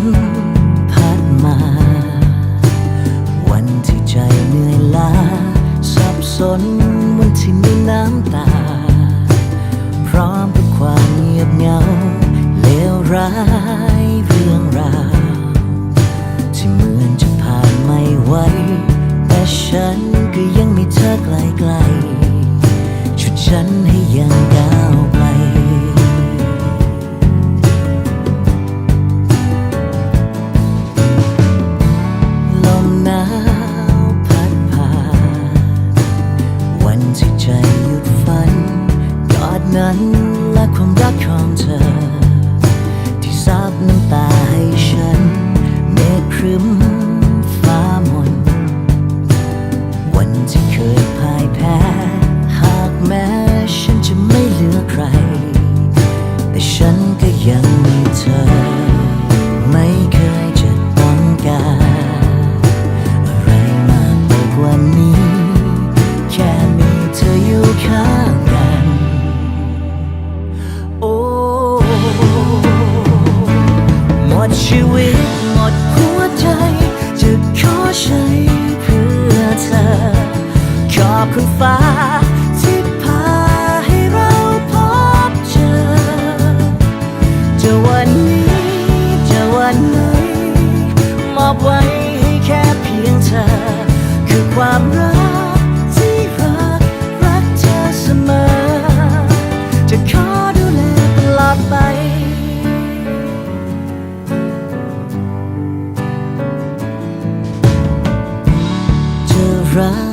นพัดมา วันที่ใจเหนื่อยล้า สับสนวันที่มีน้ำตา พร้อมกับความเงียบเหงาเลวร้ายเรื่องราวที่เหมือนจะผ่านไม่ไหวแต่ฉันก็ยังมีเธอไกลๆชุดฉัน ความรักของเธอ ที่ซับน้ำตาให้ฉัน เมฆครึ้มฟ้ามน วันที่เคยพ่ายแพ้ หากแม้ฉันจะไม่เหลือใคร แต่ฉันก็ยังมีเธอ ขอบคุณฟ้าที่พาให้เราพบเจอ จะวันนี้จะวันไหนมอบไว้ให้แค่เพียงเธอ คือความรักที่รักรักเธอเสมอ จะขอดูแลตลอดไปจะรัก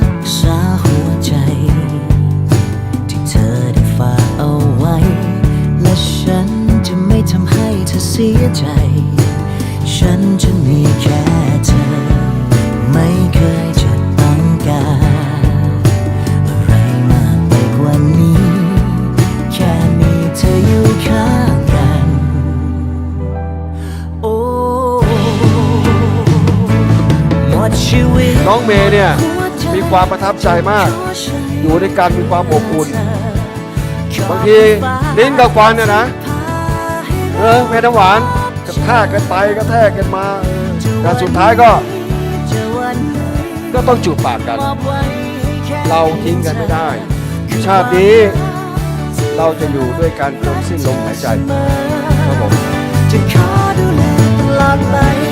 เธอเสียใจ ฉันจะมีแค่เธอ ไม่เคยจะต้องการ อะไรมากไปกว่านี้ แค่มีเธออยู่ข้างกัน โอ้หมดชีวิตน้องเมย์เนี่ย มีความประทับใจมาก อยู่ด้วยกันมีความอบอุ่นบางทีลิ้นกับฟันเนี่ยนะ เออแม่น้ำหวานกระแทกกันไปกระแทกกันมาแต่สุดท้ายก็ ก็ต้องจูบปากกัน เราทิ้งกันไม่ได้ ชาตินี้เราจะอยู่ด้วยกันจนสิ้นลมหายใจครับผมจะขอดูแลตลอดไป